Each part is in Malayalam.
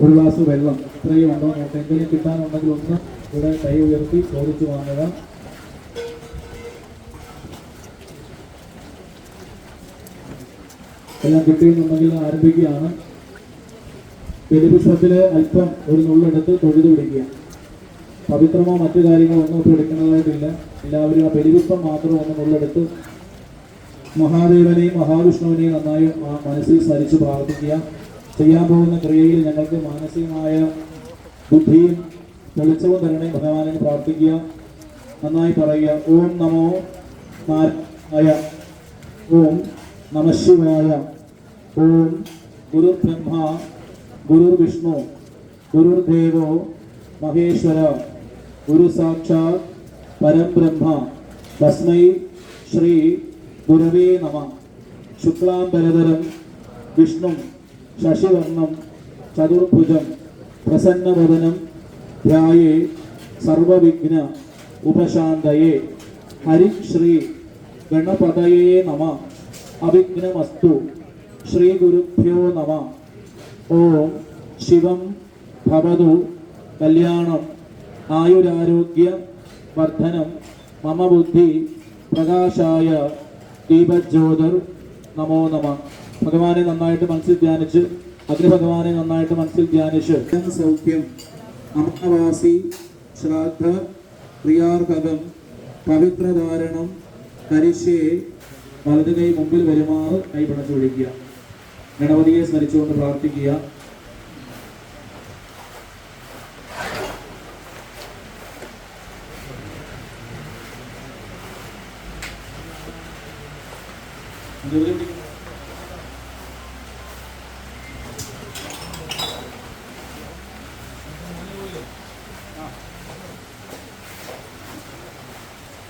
ഒരു ഗ്ലാസ് വെള്ളം ഇത്രയും ഉണ്ടോ? എന്തെങ്കിലും കിട്ടാനുണ്ടെങ്കിൽ ഒന്ന് ഇവിടെ കൈ ഉയർത്തി ചോദിച്ചു വാങ്ങുക. എല്ലാം കിട്ടിയെന്നുണ്ടെങ്കിൽ ആരംഭിക്കുകയാണ്. ബലിപുഷ്പത്തിൽ അല്പം ഒരു നുള്ളെടുത്ത് തൊഴുതു പിടിക്കുക പവിത്രമോ മറ്റു കാര്യങ്ങളോ ഒന്നും ഇപ്പോൾ എടുക്കുന്നതായിട്ടില്ല എല്ലാവരും ആ ബലിപുഷ്പം മാത്രം ഒന്ന് നുള്ളെടുത്ത് മഹാദേവനെയും മഹാവിഷ്ണുവിനെയും നന്നായി മനസ്സിൽ സ്മരിച്ച് പ്രാർത്ഥിക്കുക. ചെയ്യാൻ പോകുന്ന ക്രിയയിൽ ഞങ്ങൾക്ക് മാനസികമായ ബുദ്ധിയും വെളിച്ചവും തരണേ ഭഗവാനെ പ്രാർത്ഥിക്കുക. നന്നായി പറയുക. ഓം നമോ നാരായ ഓം നമശിവായ ഓം ഗുരു ബ്രഹ്മ ഗുരു വിഷ്ണു ഗുരുദേവോ മഹേശ്വര ഗുരു സാക്ഷാത് പരബ്രഹ്മ തസ്മൈ ശ്രീ ഗുരവേ നമ. ശുക്ലാംബരധരം വിഷ്ണു ശശിവർണം ചതുർഭുജം പ്രസന്നവദനം ധ്യായേ സർവവിഘ്ന ഉപശാന്തയേ ഹരിശ്രീ ഗണപതയേ നമ. അവിഘ്നമസ്തു ശ്രീഗുരുഭ്യോ നമ. ഓം ശിവം ഭവതു കല്യാണം ആയുരാരോഗ്യ വർദ്ധനം മമ ബുദ്ധി പ്രകാശായ ദീപജ്യോതിർ നമോ നമ. ഭഗവാനെ നന്നായിട്ട് മനസ്സിൽ ധ്യാനിച്ച് അഗ്നിഭഗവാനെ നന്നായിട്ട് മനസ്സിൽ ധ്യാനിച്ച്. സൗഖ്യം അമവാസി ശ്രാദ്ധ പ്രിയാർഹകം പവിത്രധാരണം കരിശേ വലത് മുമ്പിൽ വരുമാറ് കൈ പിണച്ചു വിളിക്കുക ഗണപതിയെ സ്മരിച്ചുകൊണ്ട് പ്രാർത്ഥിക്കുക.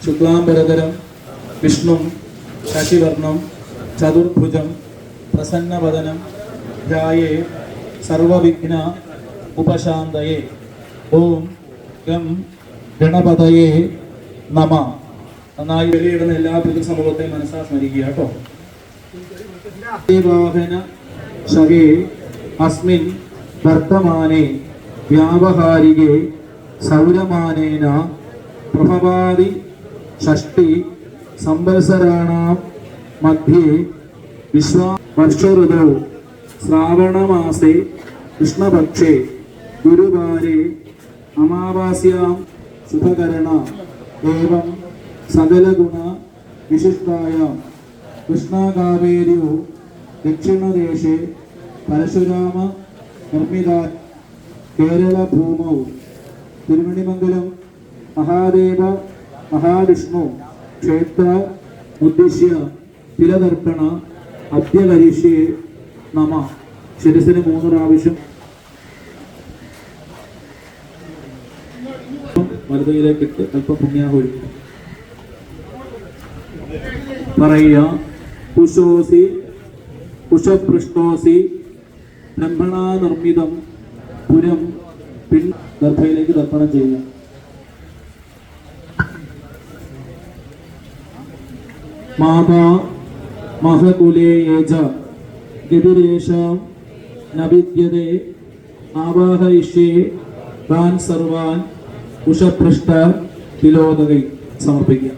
ശുക്ലാംബരധരം വിഷ്ണു ശശിവർണം ചതുർഭുജം പ്രസന്നവദനം ധ്യായേ സർവവിഘ്ന ഉപശാന്തയേ. ഓം ഗം ഗണപതയേ നമ. നന്നായി വെളിയിടുന്ന എല്ലാ പിതൃസമൂഹത്തെയും മനസ്സാ സ്മരിക്കുക കേട്ടോ. ശകേ അസ്മിൻ സൗരമാനേന പ്രഭവാദി ഷഷ്ടി സംവത്സരാണാം മധ്യേ വിശ്വാ ശ്രാവണമാസേ കൃഷ്ണപക്ഷേ ഗുരുവാരെ അമാവാസ്യാം ശുഭകരണ ഏവം സകലഗുണ വിശിഷ്ടായ. കൃഷ്ണകാവേര്യോ ദക്ഷിണദേശേ പരശുരാമ നിർമ്മിത കേരളഭൂമൗ തിരുമണിമംഗലം മഹാദേവ മഹാവിഷ്ണു ക്ഷേത്ര ഉദ്ദേശ്യ തിലതർപ്പണ അഭ്യകരിഷ്യേ നമ. ശിരസിന് മൂന്ന് പ്രാവശ്യം. മരുതയിലേക്ക് അല്പം പുണ്യാഹൊഴി പറയുക കുശോസി കുശപൃഷ്ണോസി ബ്രഹ്മണാ നിർമ്മിതം പുരം പിൻ ഗർഭയിലേക്ക് തർപ്പണം ചെയ്യുക മാതാ മഹകുലേയേജ ഗതിരേഷാം നവിദ്യതേ ആവാഹയിഷ്യേ താൻ സർവാൻ ഉഷപൃഷ്ട തിലോദകൈ സമർപ്പിക്കുക.